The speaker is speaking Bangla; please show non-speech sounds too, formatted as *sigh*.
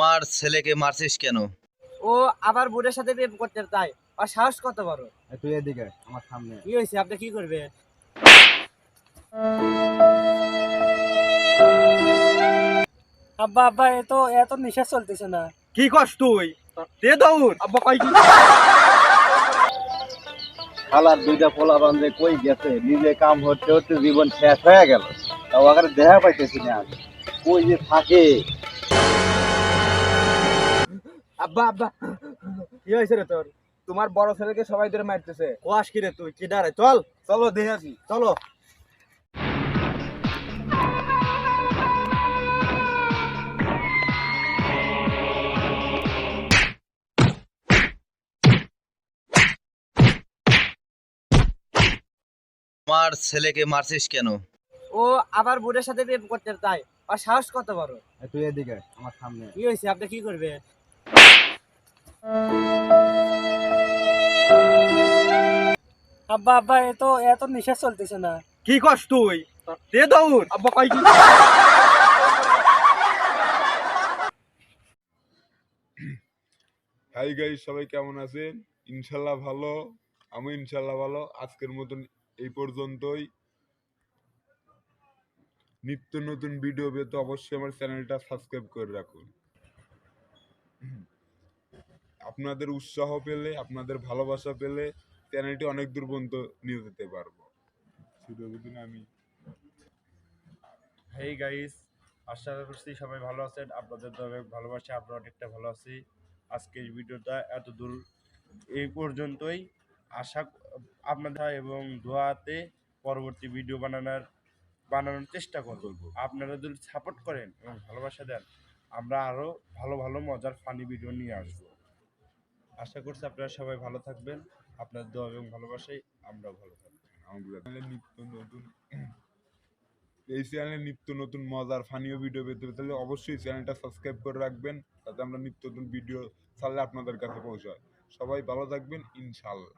আমার ছেলেকে মারছিস কেন? ও আবার বোনের সাথে প্রেম করতে চায়। আর সাহস কত বড়? তুই এদিকে আমার সামনে। কি হয়েছে? আপনি কি করবেন? আব্বা আব্বা এ তো এত নিঃশ্বাস চলতেছে না। কি কস তুই? দে দৌড়। আব্বা কই কি শালার দুইটা পোলা বান্ধে কই গেছে? নিজে কাম হতে হতে জীবন শেষ হয়ে গেল। তাও আগে দেখা পাইতেছি না। আমি। কই যে থাকে? আব্বা আব্বা। কি হয়েছে রে তোর? তোমার বড় ছেলেকে সবাই ধরে মারতেছে। কোয়াস কি রে তুই? কি ডারে চল চলো দেখে আসি চলো। আমার ছেলেকে মারছিস কেন? ও আবার বোনের সাথে প্রেম করতে চায়। আর সাহস কত বড়? তুই এদিকে আমার সামনে কি হয়েছে? আপনি কি করবেন? আব্বা আব্বা এ তো এত নিঃশ্বাস চলতেছে না। কি কস তুই? দে দৌড়। আব্বা কই কি? হাই গাইস সবাই কেমন আছেন? ইনশাল্লাহ ভালো। আমি ইনশাল্লাহ ভালো। আজকের মতন এই পর্যন্তই। নিত্য নতুন ভিডিও পেতে অবশ্যই আমার চ্যানেলটা সাবস্ক্রাইব করে রাখুন। আপনাদের উৎসাহ পেলে আপনাদের ভালোবাসা পেলে চ্যানেলটি অনেক দূর পর্যন্ত নিয়ে যেতে পারব। আমি হেই গাইস আশা করছি সবাই ভালো আছেন আপনাদের তো অনেক ভালোবাসা আমরা অনেকটা ভালো আছি। আজকের ভিডিওটা এত দূর এই পর্যন্তই। আশা আপনাদের এবং দোয়াতে পরবর্তী ভিডিও বানানোর বানানোর চেষ্টা করব। আপনারা যদি সাপোর্ট করেন এবং ভালোবাসা দেন আমরা আরও ভালো ভালো মজার ফানি ভিডিও নিয়ে আসব। আশা করছি আপনারা সবাই ভালো থাকবেন। আপনার দোয়া এবং ভালোবাসাই আমরাও ভালো থাকব। আমাদের নিত্য নতুন *clears throat* এই চ্যানেলে নিত্য নতুন মজার ফানিও ভিডিও পেতে তাহলে অবশ্যই চ্যানেলটা সাবস্ক্রাইব করে রাখবেন যাতে আমরা নিত্য নতুন ভিডিও ছাড়লে আপনাদের কাছে পৌঁছায়। সবাই ভালো থাকবেন ইনশাল্লাহ